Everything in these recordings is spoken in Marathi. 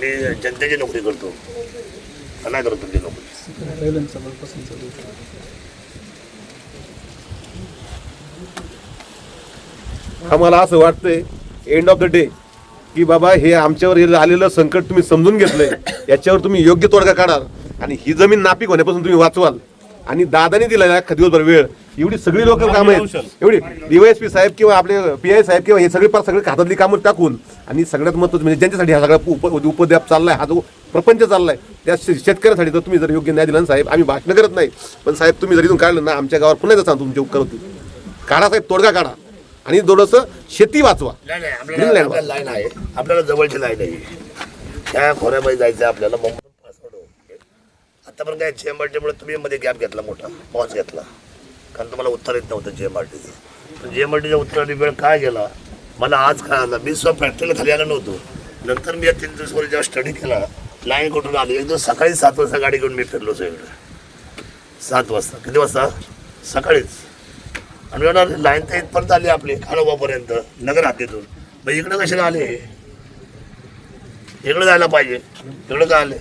मी जनतेची नोकरी करतो. नाही करतो ती नोकरी आम्हाला असं वाटतंय एंड ऑफ द डे की बाबा हे आमच्यावर आलेलं संकट तुम्ही समजून घेतलंय. याच्यावर तुम्ही योग्य तोडगा काढाल. आणि ही जमीन नापीक होण्यापासून तुम्ही वाचवाल. आणि दादानी दिलेला दिवसभर वेळ. एवढी सगळी लोक कामं आहेत. एवढी डीवायएसपी साहेब किंवा आपले पी आय साहेब किंवा हे सगळे पार सगळे हातातली कामं टाकून आणि सगळ्यात महत्त्वाचं म्हणजे ज्यांच्यासाठी हा सगळा उप उपद्याप चाललाय हा जो प्रपंच चाललाय त्या शेतकऱ्यांसाठी तर तुम्ही जर योग्य न्याय दिला ना साहेब आम्ही भाषण करत नाही. पण साहेब तुम्ही जर इथून काढलं ना आमच्या गावावर पुन्हा सांगतो तुमचे उपकार होतील. काढा साहेब तोडगा काढा. आणि थोडंसं शेती वाचवा. नाही नाही आपल्याला लाईन आहे. आपल्याला जवळची लाईन आहे. त्या खोऱ्यामध्ये जायचं आपल्याला आतापर्यंत काय जे एम आर टीमुळे तुम्ही मध्ये गॅप घेतला मोठा पॉज घेतला. कारण तुम्हाला उत्तर येत नव्हतं जे एम आर टीचं पण जे एम आर टीच्या उत्तराने वेळ काय गेला? मला आज काय आला? मी स्वतः फॅक्टरीला खाली आलो नव्हतो. नंतर मी या तीन दिवसावर जेव्हा स्टडी केला लाईन कुठून आली? एक दिवस सकाळी सात वाजता गाडी घेऊन मी फिरलो सगळीकडे. सात वाजता. किती वाजता? सकाळीच. आणि म्हणा लाईन तर इथपर्यंत आली आपली खालोबापर्यंत नगर हातीतून. मग इकडं कशाला आले इकडं जायला पाहिजे. इकडं का आले?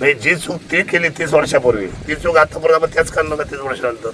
नाही जी चूक ते केली तीस वर्षापूर्वी ती चूक आतापर्यंत आपण त्याच करणार का तीस वर्षानंतर